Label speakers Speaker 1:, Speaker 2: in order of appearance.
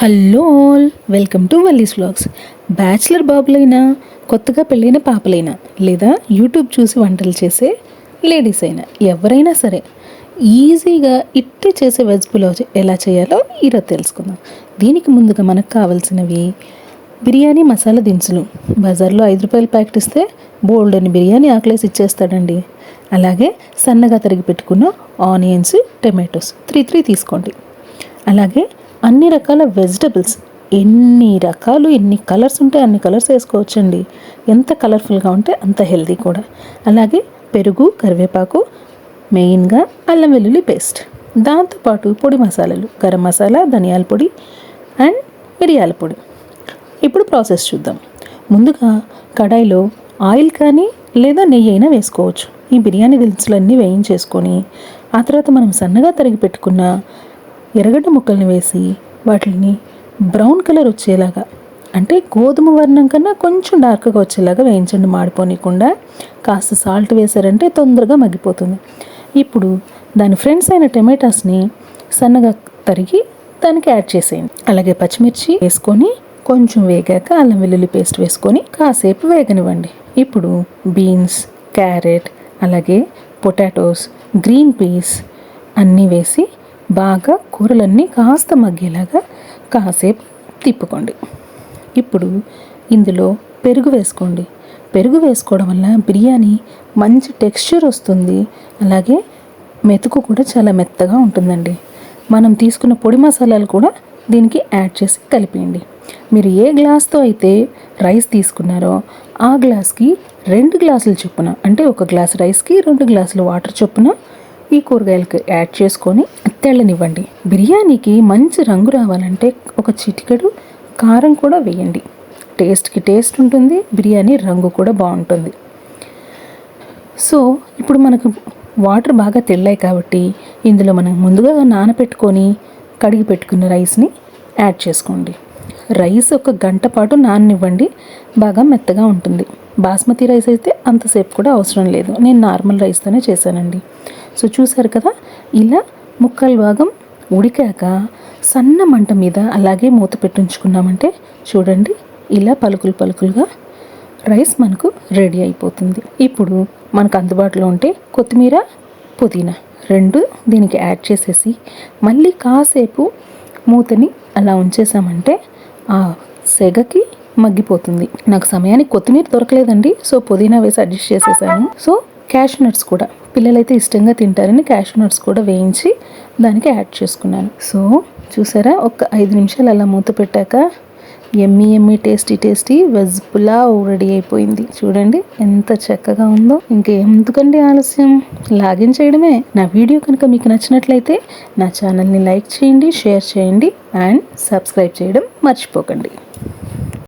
Speaker 1: Hello all welcome to Valli's vlogs. Bachelor బాబులైనా కొత్తగా పెళ్ళైన పాపలైనా లేదా యూట్యూబ్ చూసి వంటలు చేసే లేడీస్ అయినా ఎవరైనా సరే ఈజీగా ఇట్టే చేసే వెజ్ పులావ్ ఎలా చేయాలో ఈరోజు తెలుసుకుందాం. దీనికి ముందుగా మనకు కావాల్సినవి బిర్యానీ మసాలా దినుసులు. బజార్లో ఐదు రూపాయలు ప్యాకెట్ ఇస్తే బోల్డ్ అని బిర్యానీ ఆకలేసి ఇచ్చేస్తాడండి. అలాగే సన్నగా తరిగి పెట్టుకున్న ఆనియన్స్ టమాటోస్ త్రీ త్రీ తీసుకోండి. అలాగే అన్ని రకాల వెజిటబుల్స్ ఎన్ని రకాలు ఎన్ని కలర్స్ ఉంటే అన్ని కలర్స్ వేసుకోవచ్చండి. ఎంత కలర్ఫుల్గా ఉంటే అంత హెల్దీ కూడా. అలాగే పెరుగు కరివేపాకు మెయిన్గా అల్లం వెల్లుల్లి పేస్ట్. దాంతోపాటు పొడి మసాలాలు గరం మసాలా ధనియాల పొడి అండ్ మిరియాల పొడి. ఇప్పుడు ప్రాసెస్ చూద్దాం. ముందుగా కడాయిలో ఆయిల్ కానీ లేదా నెయ్యి అయినా వేసుకోవచ్చు. ఈ బిర్యానీ దినుసులన్నీ వేయించేసుకొని ఆ తర్వాత మనం సన్నగా తరిగి పెట్టుకున్న ఎర్రగడ్డ ముక్కల్ని వేసి వాటిని బ్రౌన్ కలర్ వచ్చేలాగా అంటే గోధుమ వర్ణం కన్నా కొంచెం డార్క్గా వచ్చేలాగా వేయించండి మాడిపోనీయకుండా. కాస్త సాల్ట్ వేసారంటే తొందరగా మగ్గిపోతుంది. ఇప్పుడు దాని ఫ్రెండ్స్ అయిన టమాటాస్ని సన్నగా తరిగి దానికి యాడ్ చేసేయండి. అలాగే పచ్చిమిర్చి వేసుకొని కొంచెం వేగాక అల్లం వెల్లుల్లి పేస్ట్ వేసుకొని కాసేపు వేగనివ్వండి. ఇప్పుడు బీన్స్ క్యారెట్ అలాగే పొటాటోస్ గ్రీన్ పీస్ అన్నీ వేసి బాగా కూరలన్నీ కాస్త మగ్గేలాగా కాసేపు తిప్పుకోండి. ఇప్పుడు ఇందులో పెరుగు వేసుకోండి. పెరుగు వేసుకోవడం వల్ల బిర్యానీ మంచి టెక్స్చర్ వస్తుంది. అలాగే మెతుకు కూడా చాలా మెత్తగా ఉంటుందండి. మనం తీసుకున్న పొడి మసాలాలు కూడా దీనికి యాడ్ చేసి కలిపేయండి. మీరు ఏ గ్లాస్తో అయితే రైస్ తీసుకున్నారో ఆ గ్లాస్కి రెండు గ్లాసులు చొప్పున అంటే ఒక గ్లాస్ రైస్కి రెండు గ్లాసులు వాటర్ చొప్పున ఈ కూరగాయలకు యాడ్ చేసుకొని తెల్లనివ్వండి. బిర్యానీకి మంచి రంగు రావాలంటే ఒక చిటికెడు కారం కూడా వేయండి. టేస్ట్కి టేస్ట్ ఉంటుంది బిర్యానీ రంగు కూడా బాగుంటుంది. సో ఇప్పుడు మనకు వాటర్ బాగా తెల్లాయి కాబట్టి ఇందులో మనం ముందుగా నానబెట్టుకొని కడిగి పెట్టుకున్న రైస్ని యాడ్ చేసుకోండి. రైస్ ఒక గంట పాటు నాననివ్వండి బాగా మెత్తగా ఉంటుంది. బాస్మతి రైస్ అయితే అంతసేపు కూడా అవసరం లేదు. నేను నార్మల్ రైస్తోనే చేశానండి. సో చూసారు కదా ఇలా ముక్కల భాగం ఉడికాక సన్న మంట మీద అలాగే మూత పెట్టించుకున్నామంటే చూడండి ఇలా పలుకులు పలుకులుగా రైస్ మనకు రెడీ అయిపోతుంది. ఇప్పుడు మనకు అందుబాటులో ఉంటే కొత్తిమీర పుదీనా రెండు దీనికి యాడ్ చేసేసి మళ్ళీ కాసేపు మూతని అలా ఉంచేసామంటే ఆ సెగకి మగ్గిపోతుంది. నాకు సమయానికి కొత్తిమీర దొరకలేదండి సో పుదీనా వేసి అడ్జస్ట్ చేసేసాను. సో క్యాష్ నట్స్ కూడా. పిల్లలైతే ఇష్టంగా తింటారని క్యాష్ నట్స్ కూడా వేయించి దానికి యాడ్ చేసుకున్నాను. సో చూసారా? ఒక ఐదు నిమిషాలు అలా మూత పెట్టాక yummy yummy tasty tasty veg pulao ready అయిపోయింది. చూడండి ఎంత చక్కగా ఉందో. ఇంకెందుకండి ఆలస్యం? లాగిన్ చేయడమే. నా వీడియో కనుక మీకు నచ్చినట్లయితే నా ఛానల్ని లైక్ చేయండి షేర్ చేయండి అండ్ సబ్స్క్రైబ్ చేయడం మర్చిపోకండి.